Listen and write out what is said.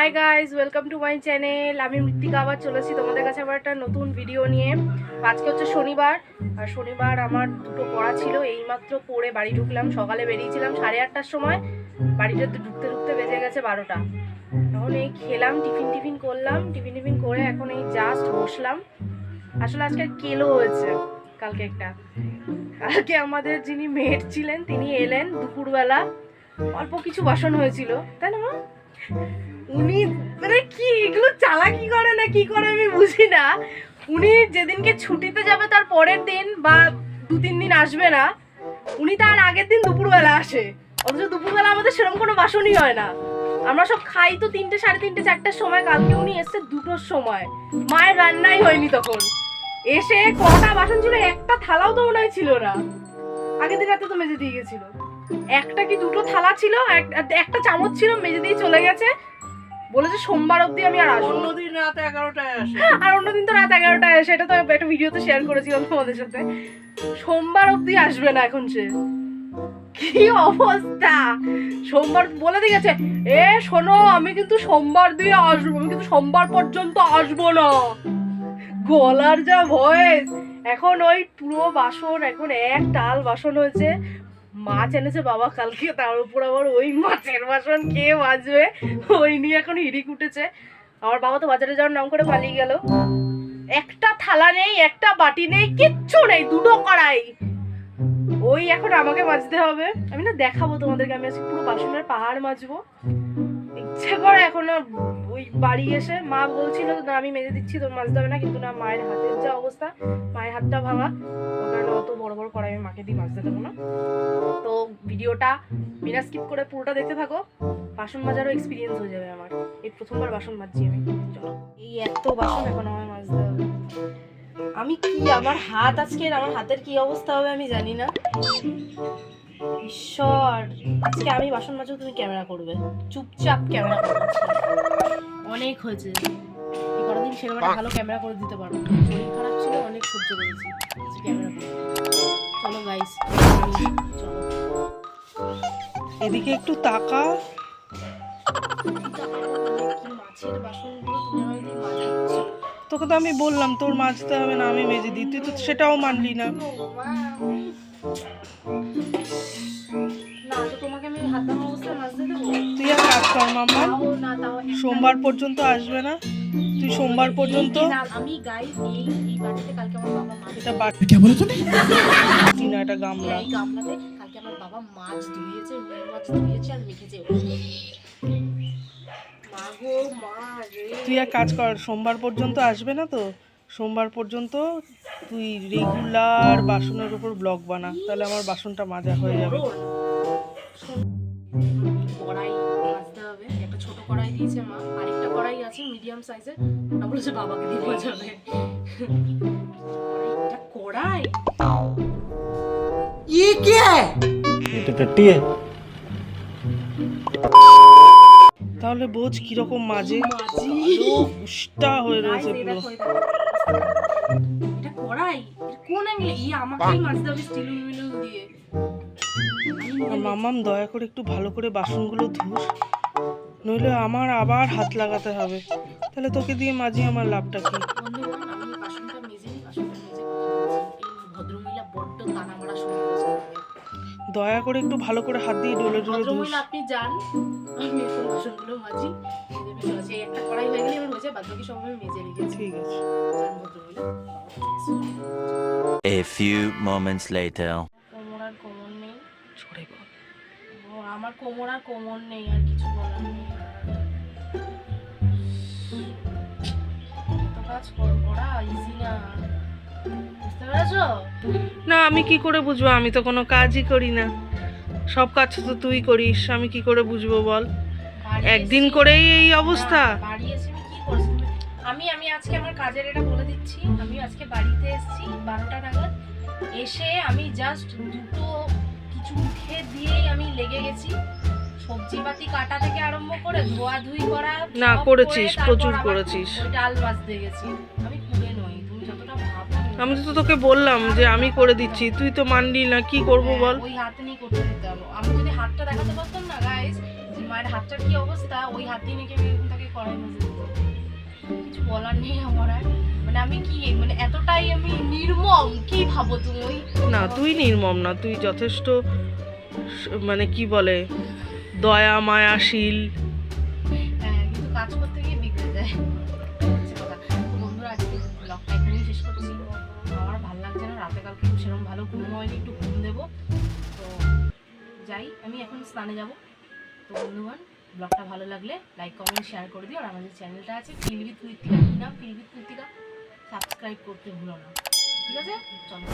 Hi guys welcome to my channel আমি মৃত্তিকা আবার চলেছি তোমাদের কাছে আবার একটা নতুন ভিডিও নিয়ে। আজকে হচ্ছে শনিবার, আর শনিবার আমার দুটো পড়া ছিল। এইমাত্র পড়ে বাড়ি ঢুকলাম। সকালে বেরিয়েছিলাম সাড়ে আটটার সময়। বাড়িতে ঢুকতে ঢুকতে বেজে গেছে বারোটা। এখন এই খেলাম, টিফিন টিফিন করলাম। টিফিন টিফিন করে এখন এই জাস্ট বসলাম। আসলে আজকে কেলো হয়েছে, কালকে একটা। কালকে আমাদের যিনি মেট ছিলেন, তিনি এলেন দুপুরবেলা। অল্প কিছু বাসন হয়েছিল, তাই না? উনি মানে কি, এগুলো চালাকি করে না কি করে আমি বুঝি না। উনি যেদিনকে ছুটিতে যাবে তার পরের দিন বা দু তিন দিন আসবে না, উনি তার আগের দিন দুপুরবেলা আসে। অথচ দুপুরবেলা আমাদের সেরকম কোনো বাসনই হয় না। আমরা সব খাই তো তিনটে, সাড়ে তিনটে, চারটার সময়। কালকে উনি এসছে দুটোর সময়। মায়ের রান্নাই হয়নি তখন। এসে কটা বাসন ছিল, একটা থালাও তো মনে ছিল না। আগের দিন রাতে তো মেজে দিয়ে গেছিল। একটা কি দুটো থালা ছিল এক- একটা চামচ ছিল, মেজে দিয়ে চলে গেছে। বলেছে সোমবার অবধি আমি আর আসব অন্যদিন রাত এগারোটায় আসে। আর অন্যদিন তো রাত এগারোটায় আসে এটা তো একটা ভিডিওতে শেয়ার করেছিলাম তোমাদের সাথে। সোমবার অবধি আসবে না এখন সে। কি অবস্থা? সোমবার বলে দিয়ে গেছে এ শোনো আমি কিন্তু সোমবার দিয়ে আসব আমি কিন্তু সোমবার পর্যন্ত আসব না। গলার যা ভয়েস এখন ওই পুরো বাসন এখন এক টাল বাসন হয়েছে। মাছ এনেছে বাবা কালকে তার উপর আবার ওই মাছের বাসন কে বাজবে? ওই নিয়ে এখন হিড়িক উঠেছে। আমার বাবা তো বাজারে যাওয়ার নাম করে পালিয়ে গেল। একটা থালা নেই একটা বাটি নেই কিচ্ছু নেই দুটো কড়াই। ওই এখন আমাকে মাজতে হবে। আমি না দেখাবো তোমাদেরকে আমি আজকে পুরো বাসনের পাহাড় মাজবো। ইচ্ছে করে এখন ওই বাড়ি এসে মা বলছিল, না, আমি মেজে দিচ্ছি, তোর মাজতে হবে না, কিন্তু না, মায়ের হাতের যা অবস্থা, মায়ের হাতটা ভাঙা, কারণে অত বড় বড় কড়াই আমি মাকে দিয়ে মাজতে দেবো না। তো ভিডিওটা বিনা স্কিপ করে পুরোটা দেখতে থাকো, বাসন মাজারও এক্সপিরিয়েন্স হয়ে যাবে আমার। এই প্রথমবার বাসন মাজছি আমি। চলো। এই এত বাসন এখন আমার মাজতে হবে। আমি কি, আমার হাত আজকে, আমার হাতের কি অবস্থা হবে আমি জানি না। ঈশ্বর আজকে আমি বাসন মাজবো তুমি ক্যামেরা করবে। চুপচাপ ক্যামেরা করবে অনেক হয়েছে। এই কটা দিন সেরকম ভালো ক্যামেরা করে দিতে পারব শরীর খারাপ ছিল অনেক সহ্য করেছি। ক্যামেরা চলো গাইস চলো। এদিকে একটু তাকা মাছের বাসনগুলো তুমি আমায় মাজাচ্ছো। তোকে তো আমি বললাম তোর মাজতে হবে না আমি মেজে দিই। তুই তো সেটাও মানলি না। তুই আর কাজ কর মাম্মা তাও না তাও একটা- সোমবার পর্যন্ত আসবে না। তুই সোমবার পর্যন্ত আমি গাইস এই এই বাড়িতে কালকে আমার বাবা মাছ এটা এটা গামলা। গামলাতে কালকে আমার বাবা মাছ ধুয়েছে রুই মাছ ধুয়েছে আর মেখেছে মা গো মা রে। তুই এক কাজ কর সোমবার পর্যন্ত আসবে না তো? সোমবার পর্যন্ত তুই রেগুলার বাসনের উপর ব্লগ বানা তাহলে আমার বাসনটা মাজা হয়ে যাবে। কড়াই কড়াই দিয়েছে মা আরেকটা কড়াই আছে মিডিয়াম সাইজের ওটা বলেছে বাবাকে দিয়ে বোঝাবে এটা কড়াই ये तो टट्टी है তাহলে বোঝ কিরকম মাঝে মাজি উষ্টা হয়ে রয়েছে Guys, এই পুরো দেখো, এই দেখো। এটা কড়াই এটা কোন অ্যাঙ্গেলে ই আমাকেই মাজতে হবে স্টিল মিলু দিয়ে আর মামাম দয়া করে একটু ভালো করে বাসনগুলো ধুস নইলে আমার আবার হাত লাগাতে হবে। তাহলে তোকে দিয়ে মাঝি আমার লাভটা কি। দয়া করে একটু ভালো করে হাত দিয়ে ডলে ডলে আপনি যান। আমি এখন বাসনগুলো মেজে একটা কড়াই হয়ে গেলে এবার হয়েছে বাদ বাকি সব আমি মেজে রেখেছি ঠিক আছে। A few moments later. কোমর আর কোমর নেই সরে বল। ও, আমার কোমর আর কোমর নেই আর কিছু বলার নেই। এত কাজ করা ইজি না। বুঝতে পেরেছ? না আমি কি করে বুঝব? আমি তো কোনো কাজই করি না। সব কাজ তো তুই করিস আমি কি করে বুঝব বল? একদিন করেই এই অবস্থা। বাড়ি এসে আমি কি করছি? আমি আমি আজকে আমার কাজের এটা বলে দিচ্ছি। আমি আজকে বাড়িতে এসেছি বারোটা নাগাদ। এসে আমি জাস্ট দুটো লেগে গেছি। সবজি পাতি কাটা থেকে আরম্ভ করে ধোয়া ধুই করা না, করেছিস, প্রচুর করেছিস। ডাল বাজতে গেছি। আমি কুড়ে নই তুমি যতটা ভাবো আমি তো তোকে বললাম যে আমি করে দিচ্ছি তুই তো মানলি না কি করব বল? ওই হাত নিয়ে করতে দিতে হবে। আমি যদি হাতটা দেখাতে পারতাম না গাইস যে মায়ের হাতটার কি অবস্থা ওই হাত দিয়ে নাকি আমি তাকে করাই কিছু বলার নেই আমার আর। মানে আমি কি মানে এতটাই আমি নির্মম কি ভাবো তুমি? না তুই নির্মম না তুই যথেষ্ট মানে কি বলে, দয়া, মায়াশীল। হ্যাঁ কিন্তু কাজ করতে গিয়ে যায়। বন্ধুরা, আজকে ব্লগটা শেষ আমার ভালো লাগছে না সেরকম ভালো হয়নি, একটু দেবো। তো যাই, আমি এখন তো বন্ধুগণ ব্লগটা ভালো লাগলে লাইক কমেন্ট শেয়ার করে দিও। আর আমাদের চ্যানেলটা আছে ফিলবিত কৃতিকা কি নাম ফিলবিত কৃতিকা সাবস্ক্রাইব করতে ভুলো না। ঠিক আছে? চলো।